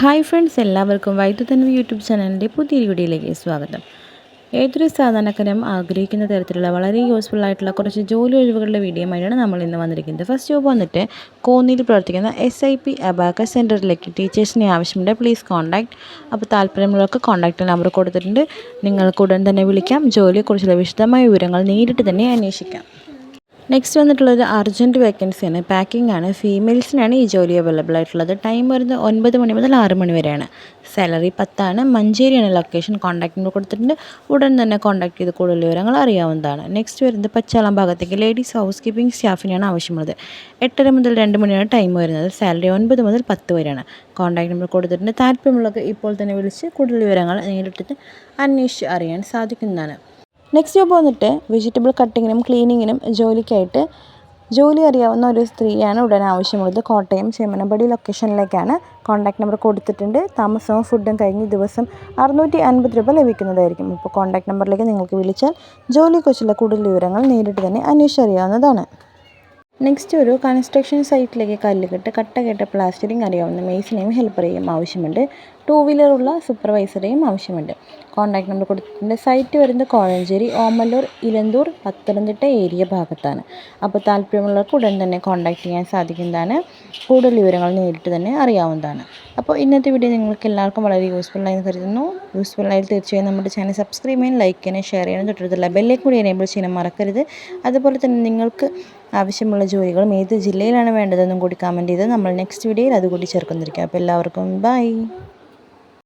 Hi friends എല്ലാവർക്കും വൈദ്യുതന്വ YouTube ചാനലിന്റെ പുതിയ വീഡിയോയിലേക്ക് സ്വാഗതം. ഏതൊരു സാധാരണക്കാരും ആഗ്രഹിക്കുന്ന തരത്തിലുള്ള വളരെ യൂസ്ഫുൾ ആയിട്ടുള്ള കുറച്ച് ജോലി ഒഴിവുകളുടെ വീഡിയോമായിട്ടാണ് നമ്മൾ ഇന്ന് വന്നിരിക്കുന്നത്. ഫസ്റ്റ് ജോബ് വന്നിട്ട് കോന്നിയിൽ പ്രവർത്തിക്കുന്ന എസ് ഐ പി അബാക്ക സെന്ററിലേക്ക് ടീച്ചേഴ്സിനെ ആവശ്യമുണ്ട്. പ്ലീസ് കോൺടാക്ട് അപ്പോൾ താല്പര്യമുള്ളവർക്ക് കോൺടാക്ട് നമ്പർ കൊടുത്തിട്ടുണ്ട്. നിങ്ങൾക്ക് ഉടൻ തന്നെ വിളിക്കാം. ജോലിയെക്കുറിച്ചുള്ള വിശദമായ വിവരങ്ങൾ നേരിട്ട് തന്നെ അന്വേഷിക്കാം. നെക്സ്റ്റ് വന്നിട്ടുള്ളത് അർജന്റ് വേക്കൻസിയാണ് പാക്കിംഗ് ആണ്. ഫീമെയിൽസിനാണ് ഈ ജോലി അവൈലബിൾ ആയിട്ടുള്ളത്. ടൈം വരുന്നത് ഒൻപത് മണി മുതൽ ആറ് മണി വരെയാണ്. സാലറി പത്താണ്. മഞ്ചേരിയാണ് ലൊക്കേഷൻ കോൺടാക്ട് നമ്പർ കൊടുത്തിട്ടുണ്ട്. ഉടൻ തന്നെ കോൺടാക്ട് ചെയ്ത് കൂടുതൽ വിവരങ്ങൾ അറിയാവുന്നതാണ്. നെക്സ്റ്റ് വരുന്നത് പച്ചാളം ഭാഗത്തേക്ക്. ലേഡീസ് ഹൗസ് കീപ്പിംഗ് സ്റ്റാഫിനാണ് ആവശ്യമുള്ളത്. എട്ടര മുതൽ രണ്ട് മണിയാണ് ടൈം വരുന്നത്. സാലറി ഒൻപത് മുതൽ പത്ത് വരെയാണ്. കോൺടാക്ട് നമ്പർ കൊടുത്തിട്ടുണ്ട്. താല്പര്യമുള്ളവർക്ക് ഇപ്പോൾ തന്നെ വിളിച്ച് കൂടുതൽ വിവരങ്ങൾ നേരിട്ടിട്ട് അന്വേഷിച്ച് അറിയാൻ സാധിക്കുന്നതാണ്. നെക്സ്റ്റ് ജോബ് വന്നിട്ട് വെജിറ്റബിൾ കട്ടിങ്ങിനും ക്ലീനിങ്ങിനും ജോലിക്കായിട്ട് ജോലി അറിയാവുന്ന ഒരു സ്ത്രീയാണ് ഉടൻ ആവശ്യമുള്ളത്. കോട്ടയം ചേമനമ്പടി ലൊക്കേഷനിലേക്കാണ് കോൺടാക്ട് നമ്പർ കൊടുത്തിട്ടുണ്ട്. താമസവും ഫുഡും കഴിഞ്ഞ് ദിവസം അറുന്നൂറ്റി അൻപത് രൂപ ലഭിക്കുന്നതായിരിക്കും. ഇപ്പോൾ കോൺടാക്ട് നമ്പറിലേക്ക് നിങ്ങൾക്ക് വിളിച്ചാൽ ജോലിയെക്കുറിച്ചുള്ള കൂടുതൽ വിവരങ്ങൾ നേരിട്ട് തന്നെ അന്വേഷിച്ചറിയാവുന്നതാണ്. നെക്സ്റ്റ് ഒരു കൺസ്ട്രക്ഷൻ സൈറ്റിലേക്ക് കല്ലുകെട്ട് കട്ട പ്ലാസ്റ്ററിംഗ് അറിയാവുന്ന മെയ്സിനെയും ഹെൽപ്പറേയും ആവശ്യമുണ്ട്. ടൂ വീലറുള്ള സൂപ്പർവൈസറേയും ആവശ്യമുണ്ട്. കോൺടാക്ട് നമ്പർ കൊടുത്തിട്ടുണ്ട്. സൈറ്റ് വരുന്നത് കോഴഞ്ചേരി ഓമല്ലൂർ ഇലന്തൂർ പത്തനംതിട്ട ഏരിയ ഭാഗത്താണ്. അപ്പോൾ താല്പര്യമുള്ളവർക്ക് ഉടൻ തന്നെ കോൺടാക്ട് ചെയ്യാൻ സാധിക്കുന്നതാണ്. കൂടുതൽ വിവരങ്ങൾ നേരിട്ട് തന്നെ അറിയാവുന്നതാണ്. അപ്പോൾ ഇന്നത്തെ വീഡിയോ നിങ്ങൾക്ക് എല്ലാവർക്കും വളരെ യൂസ്ഫുൾ ആയി കരുതുന്നു. യൂസ്ഫുൾ ആയി തീർച്ചയായും നമ്മുടെ ചാനൽ സബ്സ്ക്രൈബ് ചെയ്യാൻ ലൈക്ക് ചെയ്യാനും ഷെയർ ചെയ്യാനും തൊട്ടടുത്തുള്ള ബെല്ലേക്ക് കൂടി എനേബിൾ ചെയ്യാൻ മറക്കരുത്. അതുപോലെ തന്നെ നിങ്ങൾക്ക് ആവശ്യമുള്ള ജോലികളും ഏത് ജില്ലയിലാണ് വേണ്ടതെന്നും കൂടി കമന്റ് ചെയ്ത് നമ്മൾ നെക്സ്റ്റ് വീഡിയോയിൽ അതുകൂടി ചേർക്കുന്നിരിക്കാം. അപ്പോൾ എല്ലാവർക്കും ബൈ